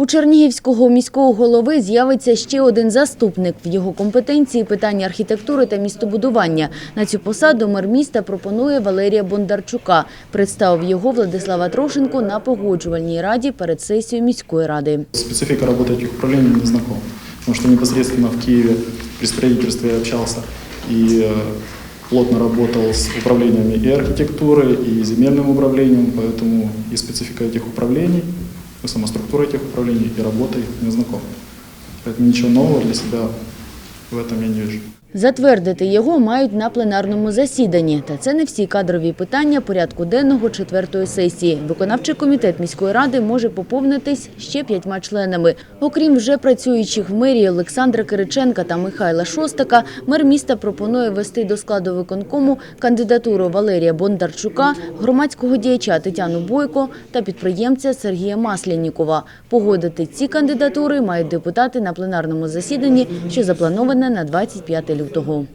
У Чернігівського міського голови з'явиться ще один заступник. В його компетенції питання архітектури та містобудування. На цю посаду мер міста пропонує Валерія Бондарчука. Представив його Владислава Трошенко на погоджувальній раді перед сесією міської ради. Специфика работы этих управлений не знакома, потому что непосредственно в Киеве при строительстве я общался и э, плотно работал с управлениями и архитектуры, и земельным управлением, поэтому и специфика этих управлений, и сама структура этих управлений, и работа их не знакома. Поэтому ничего нового для себя в этом я не вижу. Затвердити його мають на пленарному засіданні. Та це не всі кадрові питання порядку денного четвертої сесії. Виконавчий комітет міської ради може поповнитись ще п'ятьма членами. Окрім вже працюючих в мерії Олександра Кириченка та Михайла Шостака, мер міста пропонує ввести до складу виконкому кандидатуру Валерія Бондарчука, громадського діяча Тетяну Бойко та підприємця Сергія Маслянікова. Погодити ці кандидатури мають депутати на пленарному засіданні, що заплановане на 25 лютого.